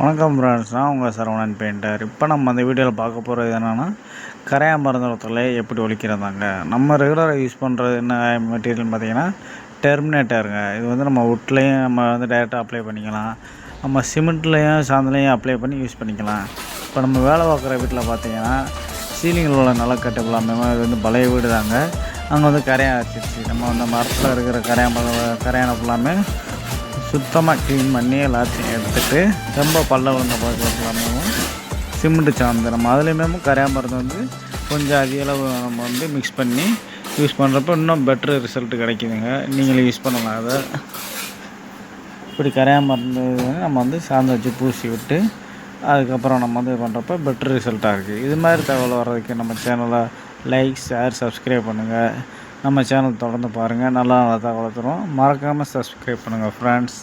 வணக்கம் ஃப்ரெண்ட்ஸ் நான் உங்கள் சரவணன் பெயிண்டர் இப்போ நம்ம அந்த வீடியோவில் பார்க்க போகிறது என்னென்னா கரையா மருந்துல எப்படி ஒழிக்கிறதாங்க? நம்ம ரெகுலராக யூஸ் பண்ணுறது என்ன மெட்டீரியல்னு பார்த்தீங்கன்னா டெர்மினேட்டருங்க இது வந்து நம்ம உட்லேயும் நம்ம வந்து டேரெக்டாக அப்ளை பண்ணிக்கலாம். நம்ம சிமெண்ட்லேயும் சாந்தலையும் அப்ளை பண்ணி யூஸ் பண்ணிக்கலாம். இப்போ நம்ம வேலை பார்க்குற வீட்டில் பார்த்தீங்கன்னா சீலிங்கில் உள்ள நல்லா எல்லாமே இது வந்து பழைய வீடு தாங்க அங்கே வந்து கரையான் வச்சிருச்சு நம்ம அந்த மரத்தில் இருக்கிற கரையான் கரையான கரையானை ஃபுல்லாமே சுத்தமாக க்ளீன் பண்ணி எல்லாத்தையும் எடுத்துகிட்டு ரொம்ப பல்ல விழுந்த பழக்கம் சிமெண்ட்டு சாந்து நம்ம அதுலேயுமே கரையான் மருந்து வந்து கொஞ்சம் அதிக அளவு நம்ம வந்து மிக்ஸ் பண்ணி யூஸ் பண்ணுறப்ப இன்னும் பெட்ரு ரிசல்ட் கிடைக்குதுங்க. நீங்களும் யூஸ் பண்ணலாம் அதை. இப்படி கரையான் மருந்து நம்ம வந்து சாந்து வச்சு பூசி விட்டு அதுக்கப்புறம் நம்ம வந்து பண்ணுறப்ப பெட்ரு ரிசல்ட்டாக இருக்குது இது மாதிரி தகவல் வர்றதுக்கு நம்ம சேனலை லைக் ஷேர் சப்ஸ்கிரைப் பண்ணுங்கள் நம்ம சேனல் தொடர்ந்து பாருங்கள் நல்லா நல்லா தகவலை தரும். மறக்காமல் சப்ஸ்கிரைப் பண்ணுங்கள் ஃப்ரெண்ட்ஸ்